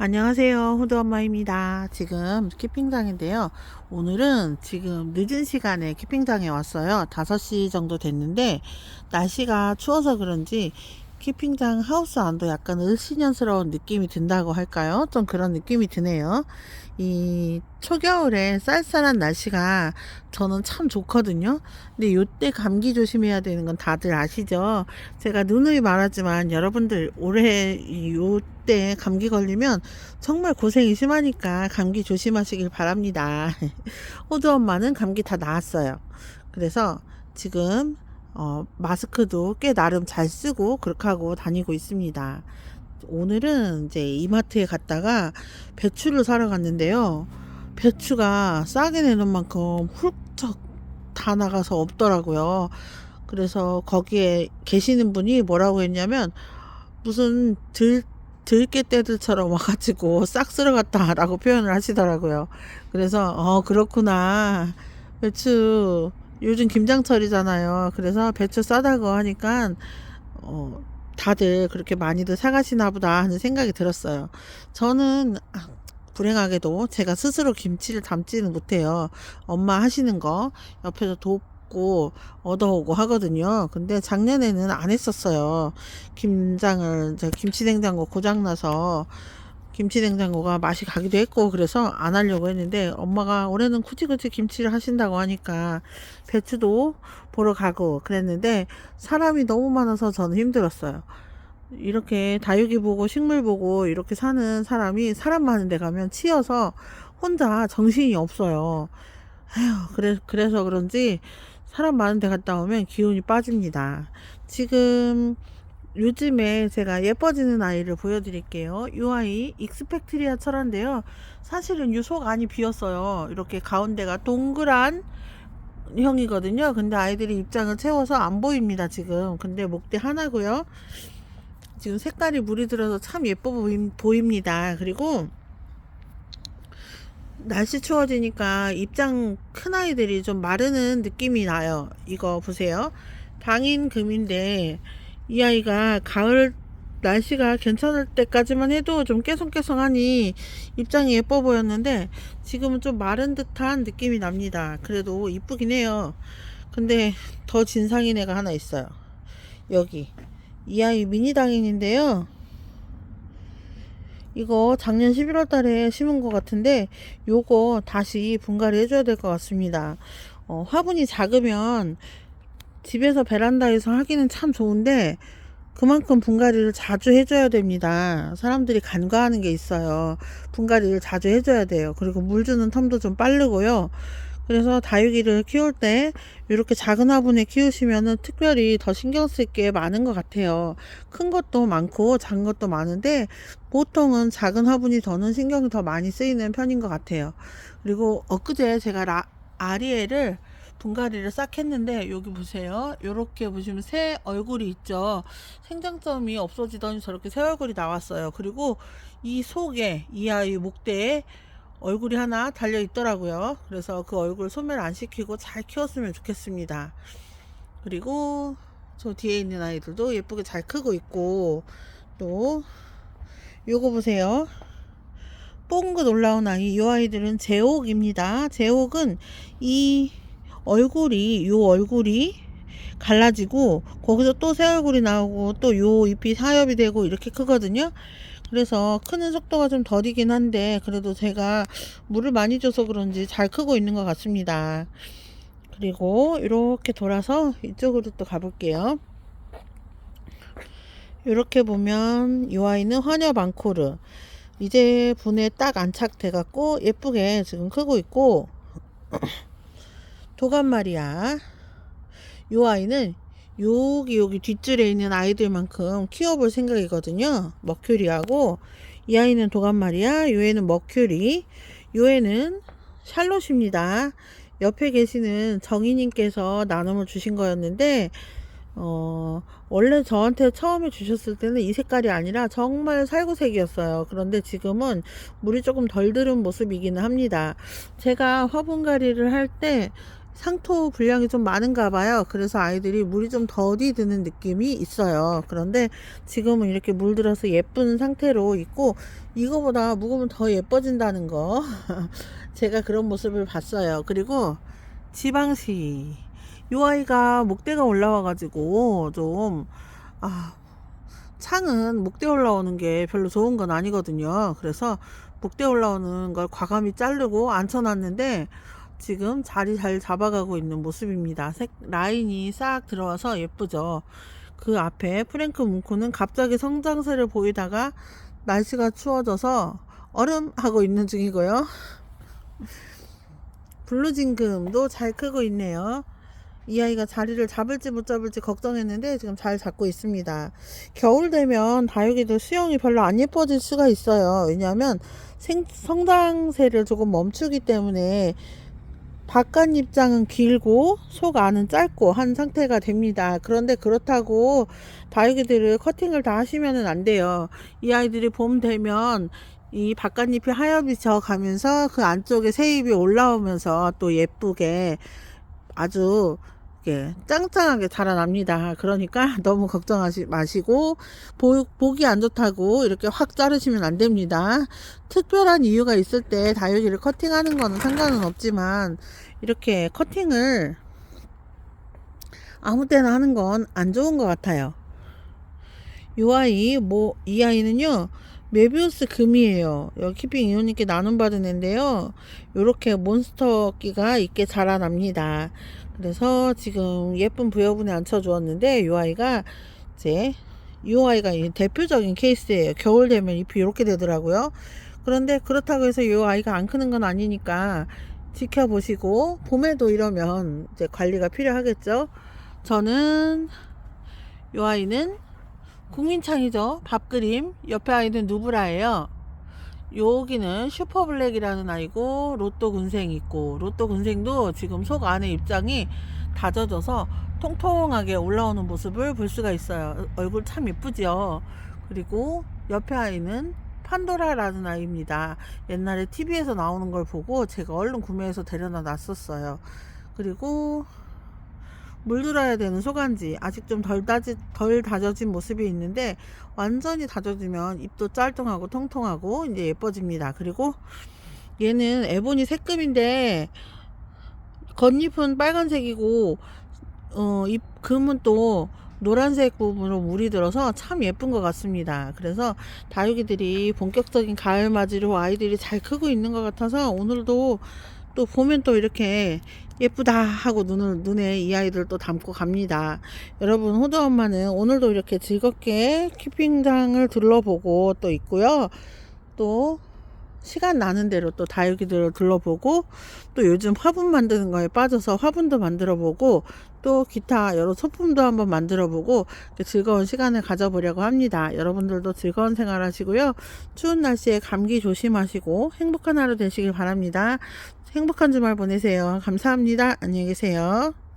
안녕하세요. 호두 엄마입니다. 지금 키핑장인데요. 오늘은 지금 늦은 시간에 키핑장에 왔어요. 5시 정도 됐는데 날씨가 추워서 그런지 키핑장 하우스 안도 약간 을씨년스러운 느낌이 든다고 할까요? 좀 그런 느낌이 드네요. 이 초겨울에 쌀쌀한 날씨가 저는 참 좋거든요. 근데 요때 감기 조심해야 되는 건 다들 아시죠? 제가 누누이 말하지만 여러분들 올해 이 요때 감기 걸리면 정말 고생이 심하니까 감기 조심하시길 바랍니다. 호두 엄마는 감기 다 나았어요. 그래서 지금 어, 마스크도 꽤 나름 잘 쓰고 그렇게 하고 다니고 있습니다. 오늘은 이제 이마트에 갔다가 배추를 사러 갔는데요. 배추가 싸게 내는 만큼 훌쩍 다 나가서 없더라고요. 그래서 거기에 계시는 분이 뭐라고 했냐면 무슨 들 들깨 떼들처럼 와가지고 싹 쓸어갔다라고 표현을 하시더라고요. 그래서 어 그렇구나 배추 요즘 김장철이잖아요. 그래서 배추 싸다고 하니까 어 다들 그렇게 많이들 사가시나 보다 하는 생각이 들었어요. 저는 아, 불행하게도 제가 스스로 김치를 담지는 못해요. 엄마 하시는 거 옆에서 돕고 얻어오고 하거든요. 근데 작년에는 안 했었어요. 김장을 제가 김치 냉장고 고장 나서 김치냉장고가 맛이 가기도 했고 그래서 안 하려고 했는데 엄마가 올해는 굳이굳이 김치를 하신다고 하니까 배추도 보러 가고 그랬는데 사람이 너무 많아서 저는 힘들었어요. 이렇게 다육이 보고 식물 보고 이렇게 사는 사람이 사람 많은 데 가면 치여서 혼자 정신이 없어요. 아휴, 그래, 그래서 그런지 사람 많은 데 갔다 오면 기운이 빠집니다. 지금 요즘에 제가 예뻐지는 아이를 보여드릴게요. 이 아이 익스펙트리아 철화인데요. 사실은 이 속 안이 비었어요. 이렇게 가운데가 동그란 형이거든요. 근데 아이들이 입장을 채워서 안 보입니다. 지금. 근데 목대 하나고요. 지금 색깔이 물이 들어서 참 예뻐 보입니다. 그리고 날씨 추워지니까 입장 큰 아이들이 좀 마르는 느낌이 나요. 이거 보세요. 방인 금인데 이 아이가 가을 날씨가 괜찮을 때까지만 해도 좀 깨송깨송하니 입장이 예뻐 보였는데 지금은 좀 마른 듯한 느낌이 납니다. 그래도 이쁘긴 해요. 근데 더 진상인 애가 하나 있어요. 여기 이 아이 미니 당인인데요. 이거 작년 11월 달에 심은 것 같은데 요거 다시 분갈이 해줘야 될 것 같습니다. 어, 화분이 작으면 집에서 베란다에서 하기는 참 좋은데 그만큼 분갈이를 자주 해줘야 됩니다. 사람들이 간과하는 게 있어요. 분갈이를 자주 해줘야 돼요. 그리고 물 주는 텀도 좀 빠르고요. 그래서 다육이를 키울 때 이렇게 작은 화분에 키우시면은 특별히 더 신경 쓸 게 많은 것 같아요. 큰 것도 많고 작은 것도 많은데 보통은 작은 화분이 더는 신경이 더 많이 쓰이는 편인 것 같아요. 그리고 엊그제 제가 라, 아리에를 분갈이를 싹 했는데 여기 보세요. 이렇게 보시면 새 얼굴이 있죠. 생장점이 없어지더니 저렇게 새 얼굴이 나왔어요. 그리고 이 속에 이 아이 목대에 얼굴이 하나 달려 있더라고요. 그래서 그 얼굴 소멸 안 시키고 잘 키웠으면 좋겠습니다. 그리고 저 뒤에 있는 아이들도 예쁘게 잘 크고 있고 또 요거 보세요. 뽕긋 올라온 아이 이 아이들은 제옥입니다. 제옥은 이 얼굴이 요 얼굴이 갈라지고 거기서 또 새 얼굴이 나오고 또 요 잎이 사엽이 되고 이렇게 크거든요. 그래서 크는 속도가 좀 더디긴 한데 그래도 제가 물을 많이 줘서 그런지 잘 크고 있는 것 같습니다. 그리고 이렇게 돌아서 이쪽으로 또 가볼게요. 이렇게 보면 이 아이는 화녀 방코르 이제 분에 딱 안착돼 갖고 예쁘게 지금 크고 있고 도감 말이야. 요 아이는 여기 여기 뒷줄에 있는 아이들만큼 키워볼 생각이거든요. 머큐리하고 이 아이는 도감 말이야. 요 애는 머큐리. 요 애는 샬롯입니다. 옆에 계시는 정희님께서 나눔을 주신 거였는데 어, 원래 저한테 처음에 주셨을 때는 이 색깔이 아니라 정말 살구색이었어요. 그런데 지금은 물이 조금 덜 들은 모습이기는 합니다. 제가 화분갈이를 할 때 상토 분량이 좀 많은가 봐요. 그래서 아이들이 물이 좀 덜이 드는 느낌이 있어요. 그런데 지금은 이렇게 물들어서 예쁜 상태로 있고 이거보다 묵으면 더 예뻐진다는 거 제가 그런 모습을 봤어요. 그리고 지방시 요 아이가 목대가 올라와 가지고 좀 아, 창은 목대 올라오는 게 별로 좋은 건 아니거든요. 그래서 목대 올라오는 걸 과감히 자르고 앉혀놨는데 지금 자리 잘 잡아가고 있는 모습입니다. 색 라인이 싹 들어와서 예쁘죠. 그 앞에 프랭크 문코는 갑자기 성장세를 보이다가 날씨가 추워져서 얼음 하고 있는 중이고요. 블루징금도 잘 크고 있네요. 이 아이가 자리를 잡을지 못 잡을지 걱정했는데 지금 잘 잡고 있습니다. 겨울 되면 다육이들 수영이 별로 안 예뻐질 수가 있어요. 왜냐하면 생, 성장세를 조금 멈추기 때문에 바깥 입장은 길고 속 안은 짧고 한 상태가 됩니다. 그런데 그렇다고 다육이들을 커팅을 다 하시면은 안 돼요. 이 아이들이 봄 되면 이 바깥잎이 하얗게 져 가면서 그 안쪽에 새잎이 올라오면서 또 예쁘게 아주 이렇게 짱짱하게 자라납니다. 그러니까 너무 걱정하지 마시고 보, 보기 안 좋다고 이렇게 확 자르시면 안 됩니다. 특별한 이유가 있을 때 다육이를 커팅하는 거는 상관은 없지만 이렇게 커팅을 아무 때나 하는 건 안 좋은 것 같아요. 이 아이 뭐 이 아이는요 메비우스 금이에요. 여기 키핑 이호님께 나눔받은 애인데요. 요렇게 몬스터 끼가 있게 자라납니다. 그래서 지금 예쁜 부여분에 앉혀주었는데 이 아이가 이제 이 아이가 이 대표적인 케이스예요. 겨울 되면 잎이 이렇게 되더라고요. 그런데 그렇다고 해서 이 아이가 안 크는 건 아니니까 지켜보시고 봄에도 이러면 이제 관리가 필요하겠죠. 저는 이 아이는 국민창이죠. 밥그림. 옆에 아이는 누브라예요. 여기는 슈퍼블랙이라는 아이고 로또 군생 있고 로또 군생도 지금 속 안에 입장이 다져져서 통통하게 올라오는 모습을 볼 수가 있어요. 얼굴 참 예쁘죠. 그리고 옆에 아이는 판도라라는 아이입니다. 옛날에 TV에서 나오는 걸 보고 제가 얼른 구매해서 데려다 놨었어요. 그리고 물들어야 되는 소간지 아직 좀 덜 다지 덜 다져진 모습이 있는데 완전히 다져지면 잎도 짤뚱하고 통통하고 이제 예뻐집니다. 그리고 얘는 에보니 색금인데 겉잎은 빨간색이고 어 잎 금은 또 노란색 부분으로 물이 들어서 참 예쁜 것 같습니다. 그래서 다육이들이 본격적인 가을 맞이로 아이들이 잘 크고 있는 것 같아서 오늘도 또 보면 또 이렇게 예쁘다 하고 눈을 눈에 이 아이들 또 담고 갑니다. 여러분 호두 엄마는 오늘도 이렇게 즐겁게 키핑장을 둘러보고 또 있고요. 또 시간 나는 대로 또 다육이들을 둘러보고 또 요즘 화분 만드는 거에 빠져서 화분도 만들어 보고 또 기타 여러 소품도 한번 만들어 보고 즐거운 시간을 가져보려고 합니다. 여러분들도 즐거운 생활 하시고요. 추운 날씨에 감기 조심하시고 행복한 하루 되시길 바랍니다. 행복한 주말 보내세요. 감사합니다. 안녕히 계세요.